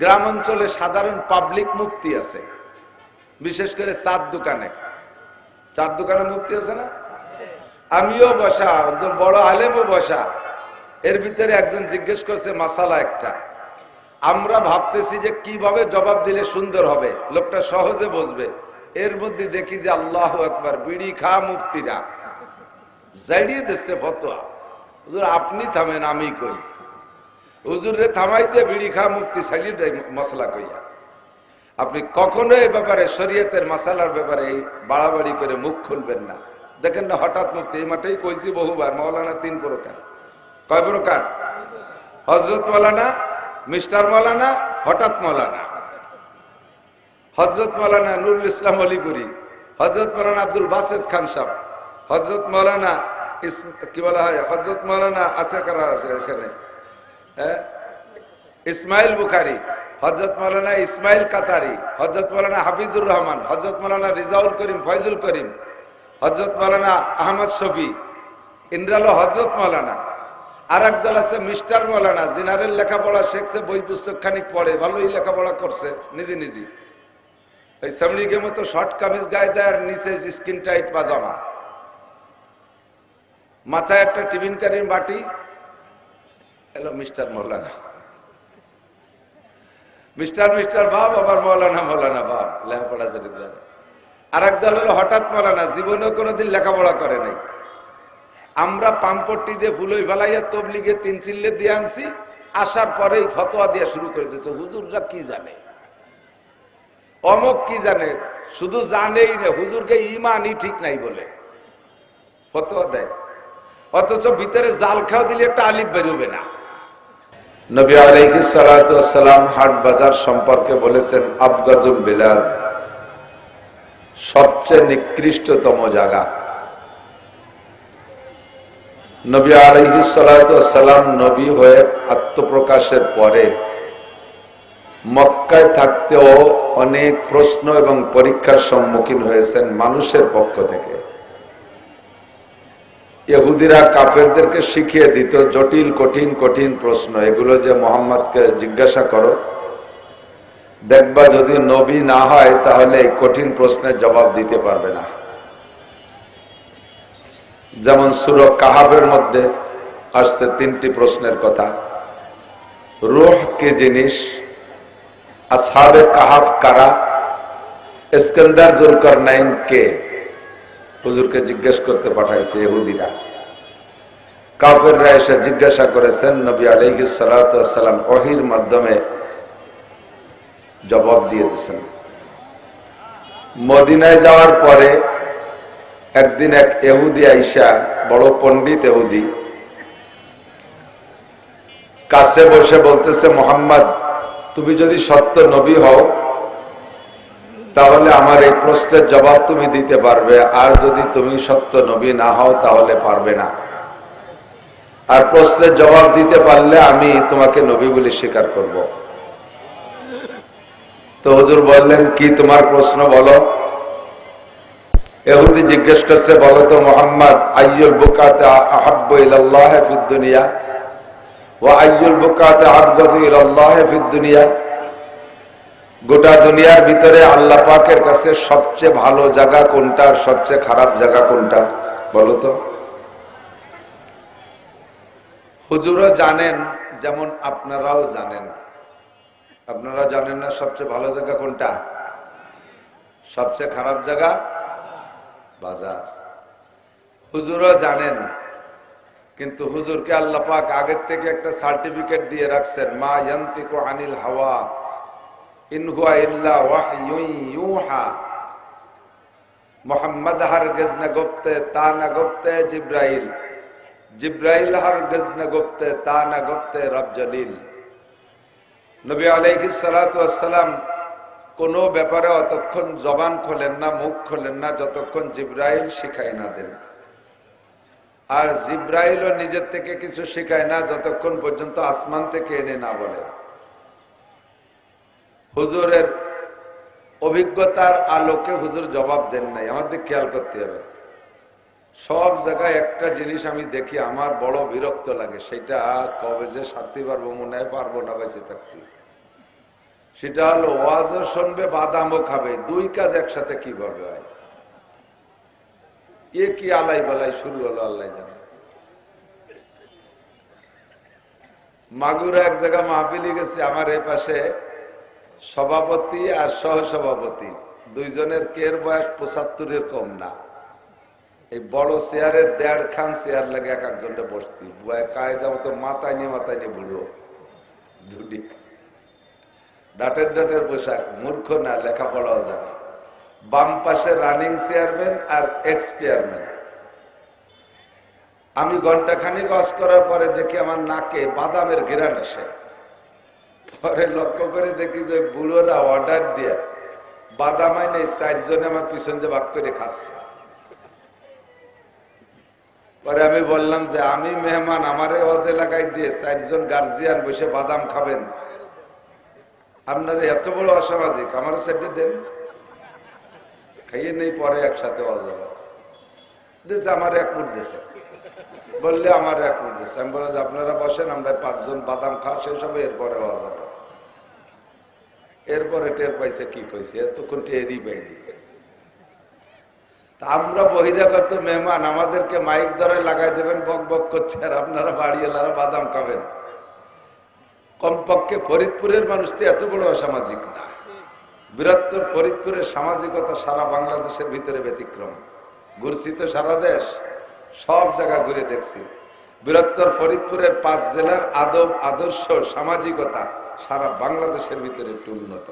গ্রাম অঞ্চলে সাধারণ পাবলিক মুক্তি আছে। বিশেষ করে চার দোকানে। চার দোকানে মুক্তি আছে না? আমিও বসা, একজন বড় আলেমও বসা। এর ভিতরে একজন জিজ্ঞেস করছে, মাসালা একটা। আমরা ভাবতেছি যে কীভাবে জবাব দিলে সুন্দর হবে। লোকটা সহজে বসবে এর মধ্যে দেখি যে আল্লাহ একবার বিড়ি খা মুক্তিরা জাইড়িয়ে দিচ্ছে ফতোয়া। আপনি থামেন, আমি কই? হুজুরে থামাইতে বিড়ি খা, মুক্তি ছাড়িয়ে দেয় মশলা কইয়া। আপনি কখনো এই ব্যাপারে শরীয়তের মশালার ব্যাপারে বাড়াবাড়ি করে মুখ খুলবেন না। দেখেন না, হঠাৎ মুক্তি, এই মাঠেই কইছি বহুবার, মৌলানা তিন প্রকার। কয় প্রকার? হজরত মৌলানা, মিস্টার মৌলানা, হঠাৎ মৌলানা। হজরত মৌলানা নুরুল ইসলাম অলিপুরি হজরত মৌলানা আব্দুল বাসেদ খান সাহ হজরত মৌলানা কি বলা হয়? হজরত মৌলানা আছে এখানে? হ্যাঁ? ইসমাইল বুখারি হজরত মৌলানা ইসমাইল কাতারি হজরত মৌলানা হাফিজুর রহমান হজরত মৌলানা রিজাউল করিম, ফয়জুল করিম হজরত মৌলানা আহমদ শফি ইন্দ্রালো হজরত মৌলানা আর একদল আছে মিস্টার মৌলানা জিনারের লেখাপড়া শেখছে, বই পুস্তক খানিক পড়ে, ভালোই লেখাপড়া করছে, নিজে নিজে। এই ওই সামলিগের তো শর্ট কামিজ গায়ে দেয় আর নিচে স্কিন টাইট পাজামা। মাথায় একটা টিফিন কারির বাটি এলো মিস্টার মৌলানা মিস্টার মিস্টার ভাব আবার মৌলানা মৌলানা ভাব লেখাপড়া যদি আর এক দল হলো হঠাৎ মৌলানা জীবনেও কোনোদিন লেখাপড়া করে নাই আমরা পাম্পট্টি দিয়ে ফুলই ফেলাইয়া তবলিগে তিন চিল্লে দিয়ে আনছি আসার পরেই ফতোয়া দিয়ে শুরু করে দিচ্ছে হুজুররা কি জানে অমক কি জানে শুধু জানেই না হুজুরকে ইমানই ঠিক নাই বলে ফতোয়া দেয় অথচ ভিতরে জাল খাওয়া দিলে একটা আলিফ বেরোবে না নবী আলাইহি সালাম হাট বাজার সম্পর্কে বলেছেন আফগাজুল বিলাদ সবচেয়ে নিকৃষ্টতম জায়গা। নবী সালাম নবী হয়ে আত্মপ্রকাশের পরে মক্কায় থাকতেও অনেক প্রশ্ন এবং পরীক্ষার সম্মুখীন হয়েছেন মানুষের পক্ষ থেকে। ইহুদিরা কাফেরদেরকে শিখিয়ে দিত, জটিল, কঠিন কঠিন প্রশ্ন। এগুলো যে মোহাম্মদকে জিজ্ঞাসা করো, দেখবা যদি নবী না হয়, তাহলে এই কঠিন প্রশ্নের জবাব দিতে পারবে না। যেমন সুর কাহাবের মধ্যে আসছে তিনটি প্রশ্নের কথা। রোহ কে জিনিস? আসহাবে কাহাব কারা? ইস্কন্দার জুলকর নাইন কে? হুজুরকে জিজ্ঞেস করতে পাঠাইছে ইহুদিরা। কাফেররা এসে জিজ্ঞাসা করেছেন, নবী আলাইহি সালাম ওহির মাধ্যমে জবাব দিয়ে দিয়েছেন। মদিনায় যাওয়ার পরে একদিন এক এহুদি আইসা, বড় পণ্ডিত এহুদি কাছে বসে বলতেছে, মোহাম্মদ, তুমি যদি সত্য নবী হও তাহলে আমার এই প্রশ্নের জবাব তুমি দিতে পারবে, আর যদি তুমি সত্য নবী না হও তাহলে পারবে না। আর প্রশ্নের জবাব দিতে পারলে আমি তোমাকে নবী বলে স্বীকার করব। তো হুজুর বললেন, কি তোমার প্রশ্ন বলো? এহুদি জিজ্ঞেস করছে, বলো তো মোহাম্মদ, আইয়ুল বুকাতে আহাব্ব ইলাল্লাহ ও আইয়ুল বুকাতে আবগাদু ইলাল্লাহ ফিদ গোটা দুনিয়ার ভিতরে আল্লাহ পাকের কাছে সবচেয়ে ভালো জায়গা কোনটা আর সবচেয়ে খারাপ জায়গা কোনটা? বলো তো। হুজুরও জানেন, যেমন আপনারাও জানেন। আপনারা জানেন না সবচেয়ে ভালো জায়গা কোনটা? সবচেয়ে খারাপ জায়গা বাজার। হুজুরও জানেন, কিন্তু হুজুরকে আল্লাহ পাক আগের থেকে একটা সার্টিফিকেট দিয়ে রাখছেন, মা ইয়ান্তিকু আনিল হাওয়া। ইন হুয়া ইল্লা ইউহা মোহাম্মদ হারগিজ না গুপ্তে তা না গুপ্তে জিব্রাইল জিব্রাইল হারগিজ না গুপ্তে তা না গুপ্তে রব জলিল নবী আলাইহিস সালাতু ওয়াসসালাম কোনো ব্যাপারে অতক্ষণ জবান খোলেন না, মুখ খোলেন না, যতক্ষণ জিব্রাইল শিখাই না দেন। আর জিব্রাইলও নিজের থেকে কিছু শিখায় না, যতক্ষণ পর্যন্ত আসমান থেকে এনে না বলে। হুজুরের অভিজ্ঞতার আলোকে হুজুর জবাব দেন নাই। আমাদের খেয়াল করতে হবে। সব জায়গায় একটা জিনিস আমি দেখি, আমার বড় বিরক্ত লাগে, সেটা কবে যে সারতে পারব, মনে হয় পারব না, বেঁচে থাকতে। সেটা হলো, ওয়াজও শুনবে, বাদামও খাবে, দুই কাজ একসাথে কীভাবে হয়? এ কি আলাই বালাই শুরু হলো, আল্লাহ জানে। মাগুরা এক জায়গা মাহফিলি গেছে, আমার এ পাশে সভাপতি আর সহ সভাপতি দুইজনের কের বয়স পঁচাত্তরের কম না। এই বড় চেয়ারের দেড় খান চেয়ার লাগে এক একজনটা বসতি। কায়দা মতো মাথায় নিয়ে মাথায় নিয়ে বুড়ো। দুটি। ডাটের ডাটের পোশাক, মূর্খ না, লেখাপড়াও জানে। বাম পাশে রানিং চেয়ারম্যান আর এক্স চেয়ারম্যান। আমি ঘণ্টা খানিক অস করার পরে দেখি আমার নাকে বাদামের ঘেরান আসে। পরে লক্ষ্য করে দেখি যে বুড়োরা অর্ডার দিয়ে বাদাম আইনে চারজনে আমার পিছন দিয়ে বাক করে খাচ্ছে। পরে আমি বললাম যে আমি মেহমান, আমারে অজে লাগাই দিয়ে চারজন গার্জিয়ান বসে বাদাম খাবেন। আপনার এত বড় অসামাজিক আমার সাইডে দেন। খাইয়ে নেই, পরে একসাথে অজবা দিচ্ছে আমার এক মুঠ দিয়েছে। বললে, আমার এক মুঠ দিয়েছে। আমি বললাম যে, আপনারা বসেন, আমরা পাঁচজন বাদাম খাওয়া শেষ হবে, এরপরে অজবা এরপরে টের পাইছে কি কইছে? এতক্ষণ টেরই পাইনি। আমরা বহিরাগত মেহমান, আমাদেরকে মাইক ধরে লাগাই দেবেন, বক বক করছে, আর আপনারা বাড়িওয়ালারা বাদাম খাবেন। কমপক্ষে ফরিদপুরের মানুষ তো এত বড় অসামাজিক না। বৃহত্তর ফরিদপুরের সামাজিকতা সারা বাংলাদেশের ভিতরে ব্যতিক্রম। ঘুরছি তো সারা দেশ, সব জায়গা ঘুরে দেখছি। বৃহত্তর ফরিদপুরের পাঁচ জেলার আদব, আদর্শ, সামাজিকতা সারা বাংলাদেশের ভিতরে একটু উন্নত।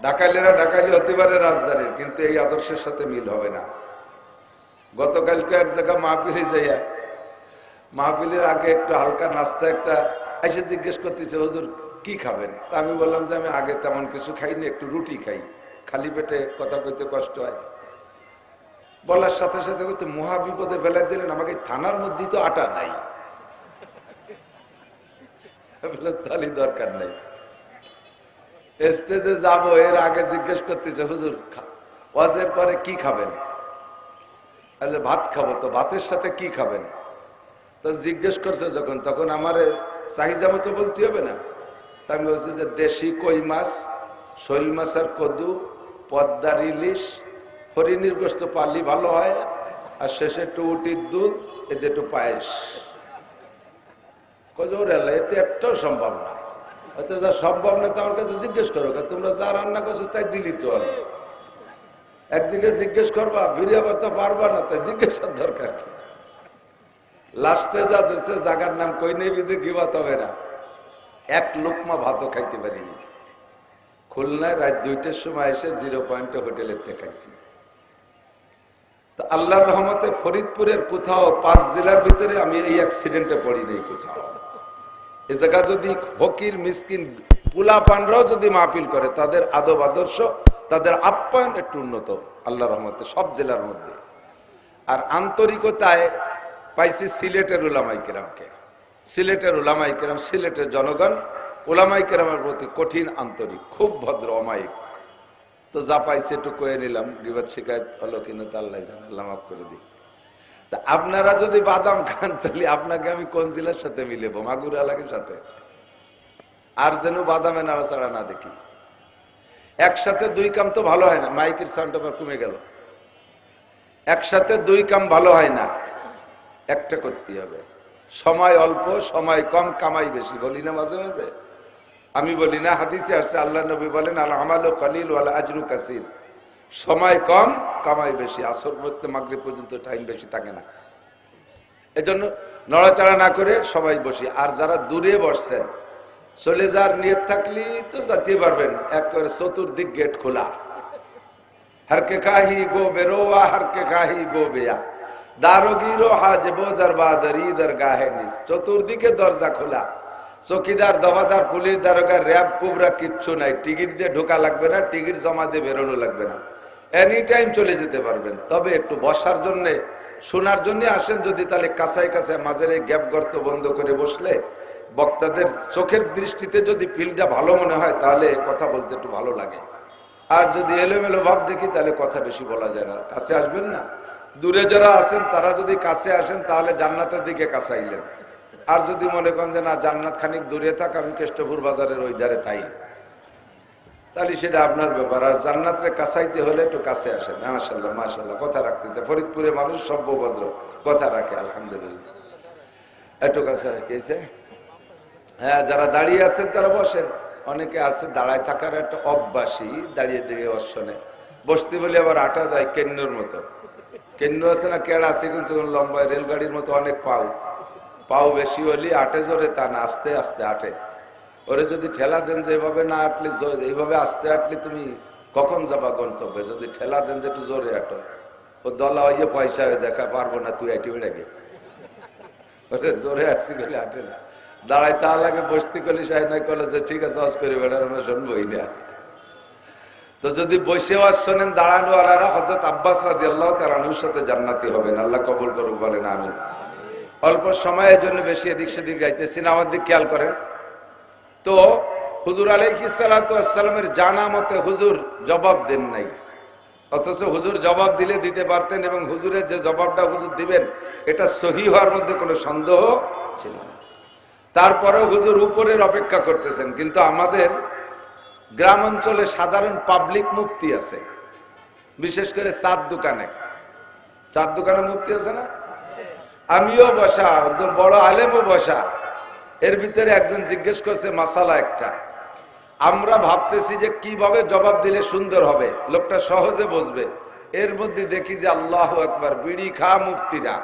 ডাকাইলেরা ডাকাইলে হতে পারে রাজধানীর কিন্তু এই আদর্শের সাথে মিল হবে না। গতকালকে এক জায়গা মাহফিলে যাইয়া, মাহফিলের আগে একটু হালকা নাস্তা একটা এসে জিজ্ঞেস করতেছে, হুজুর, কি খাবেন? তা আমি বললাম যে, আমি আগে তেমন কিছু খাইনি একটু রুটি খাই। খালি পেটে কথা কইতে কষ্ট হয়। বলার সাথে সাথে মহা বিপদে ফেলাই দিলেন, আমাকে থানার মধ্যেই তো আটা নাই। তাহলে দরকার নেই। স্টেজে যাব, এর আগে জিজ্ঞেস করতেছে, হুজুর ওয়াজের পরে কি খাবেন? ভাত খাব। তো ভাতের সাথে কি খাবেন? তো জিজ্ঞেস করছে যখন, তখন আমার চাহিদা মতো বলতে হবে না। তা আমি বলছি যে, দেশি কই মাছ, শৈল মাছ আর কদু, পদ্মার ইলিশ, হরিণীর গোস্ত পালি ভালো হয়, আর শেষে একটু উটির দুধ, এতে একটু পায়েস। কজোর এতে একটাও সম্ভব না। হয়তো যা সম্ভব না তো আমার কাছে জিজ্ঞেস করো। তোমরা যা রান্না করছ তাই দিলি তো আমি। একদিকে জিজ্ঞেস করবা বিরিয়া তো পারবা না। তাই জিজ্ঞেসের দরকার কি? লাস্টে যা দেশে জাগার নাম কই নেই বিধে গিবাত হবে না। এক লোকমা ভাতও খাইতে পারিনি। খুলনায় রাত দুইটার সময় এসে জিরো পয়েন্টে হোটেলের খাইছি। তো আল্লাহর রহমতে ফরিদপুরের কোথাও, পাঁচ জেলার ভিতরে আমি এই অ্যাক্সিডেন্টে পড়ি নেই কোথাও। এ জায়গা যদি হকির মিসকিন পুলা পানরাও যদি মাহফিল করে, তাদের আদব আদর্শ, তাদের আপ্যায়ন একটু উন্নত, আল্লাহ রহমতে সব জেলার মধ্যে। আর আন্তরিকতায় পাইছি সিলেটের উলামাই কেরামকে। সিলেটের উলামাই কেরাম, সিলেটের জনগণ উলামাই কেরামের প্রতি কঠিন আন্তরিক, খুব ভদ্র, অমায়িক। তো যা পাইছে একটু কয়ে নিলাম, বিবাদ শিকায়ত হলো কিনা তা আল্লাহ জানে, আল্লাহ মাফ করে দিই আপনারা যদি বাদাম খান, তাহলে আপনাকে আমি কোন জেলার সাথে মিলেবো মাগুর এলাকার সাথে। আর যেন বাদামে নাড়াচাড়া না দেখি। একসাথে দুই কাম তো ভালো হয় না, মাইকের সাউন্ড আবার কমে গেল। একসাথে দুই কাম ভালো হয় না, একটা করতে হবে। সময় অল্প, সময় কম, কামাই বেশি, বলি না মাঝে মাঝে? আমি বলি না, হাদিসে আসছে, আল্লাহ নবী বলেন আল আমাল কালিল আল আজরু কাসির। সময় কম, কামাই বেশি। আসর মধ্যে মাগরি পর্যন্ত টাইম বেশি থাকে না। এজন্য নড়াচড়া না করে সবাই বসি। আর যারা দূরে বসছেন, চলে যাওয়ার নিয়ত থাকলে তো যেতে পারবেন, একেবারে চতুর্দিক গেট খোলা। হরকে কাহি গো বেরোয়া হরকে কাহি গো বেয়া। দারোগিরো চতুর্দিকে দরজা খোলা। চকিদার দবাদার পুলিশ দারোগা র্যাব, কুবরা কিচ্ছু নাই। টিকিট দিয়ে ঢোকা লাগবে না, টিকিট জমা দিয়ে বেরোনো লাগবে না। এনি টাইম চলে যেতে পারবেন। তবে একটু বসার জন্য, শোনার জন্য আসেন যদি তাহলে কাছায় কাছায় মাঝের এই গ্যাপ গর্ত বন্ধ করে বসলে, বক্তাদের চোখের দৃষ্টিতে যদি ফিল্ডটা ভালো মনে হয় তাহলে কথা বলতে একটু ভালো লাগে। আর যদি এলোমেলো ভাব দেখি তাহলে কথা বেশি বলা যায় না। কাছে আসবেন না? দূরে যারা আছেন তারা যদি কাছে আসেন তাহলে জান্নাতের দিকে কাছাইলেন। আর যদি মনে করেন যে না, জান্নাত খানিক দূরে থাক, আমি কেষ্টপুর বাজারের ওই ধারে তাই। তাহলে সেটা আপনার ব্যাপার। আর জান্নাতরে কাছাইতে হলে একটু কাছে আসেন। মাসাল্লাহ মাসাল্লাহ কথা রাখতেছে। ফরিদপুরে মানুষ সভ্যভদ্র। কথা রাখে, আলহামদুলিল্লাহ। একটু কাছে রেখেছে হ্যাঁ যারা দাঁড়িয়ে আছেন তারা বসেন। অনেকে আছে দাঁড়ায় থাকার একটা অভ্যাসী, দাঁড়িয়ে দাঁড়িয়ে অশ্বনে বসতে বলে আবার আটা দেয় কেন্নুর মতো। কেন্নু আছে না কেড়া আছে, কিন্তু লম্বা রেলগাড়ির মতো অনেক পাও। পাও বেশি হলে আটে জোরে তা না আস্তে আস্তে আটে। ওরে যদি ঠেলা দেন যে এভাবে না আটলি এইভাবে আসতে আটলে তুমি কখন যাবা গন্তব্যে? যদি ঠেলা দেন যে একটু জোরে আটো। ও দলা ওই যে পয়সা হয়ে দেখা পারব না তুই আইটি বেড়ে গে ওরে জোরে আটতে গেলে আটে না। দাঁড়াই তা লাগে, বসতে করলে সাহেব নাই করলে যে ঠিক আছে হজ করি বেড়ার, আমরা শুনবোই না। তো যদি বসে ওয়াজ শোনেন দাঁড়ানো আলারা হজরত আব্বাস রাদি আল্লাহ তার আনুর সাথে জান্নাতি হবেন। আল্লাহ কবুল করুক, বলেন আমি অল্প সময়ের জন্য বেশি এদিক সেদিক যাইতেছি না আমার দিক খেয়াল করেন। তো হুজুর আলাইসালামের জানা মতে হুজুর জবাব দেন নাই। অথচ হুজুর জবাব দিলে দিতে পারতেন এবং হুজুরের যে জবাবটা হুজুর দিবেন, এটা সহি হওয়ার মধ্যে কোনো সন্দেহ ছিল না। তারপরেও হুজুর উপরের অপেক্ষা করতেছেন, কিন্তু আমাদের গ্রাম অঞ্চলে সাধারণ পাবলিক মুক্তি আছে, বিশেষ করে চার দোকানে। চার দোকানে মুক্তি আছে না? আমিও বসা, একজন বড় আলেমও বসা। এর ভিতরে একজন জিজ্ঞেস করছে, মাসালা একটা? আমরা ভাবতেছি যে কীভাবে জবাব দিলে সুন্দর হবে। লোকটা সহজে বসবে এর মধ্যে দেখি যে আল্লাহ একবার বিড়ি খা মুক্তিরা।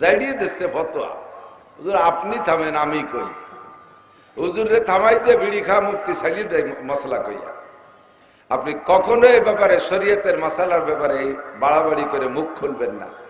জাইড়িয়ে দিচ্ছে ফতোয়া। হুজুর, আপনি থামেন, আমি কই? হুজুরে থামাইতে বিড়ি খা মুক্তি ছাড়িয়ে দেয় মশলা কইয়া। আপনি কখনো এই ব্যাপারে শরীয়তের মশালার ব্যাপারে বাড়াবাড়ি করে মুখ খুলবেন না।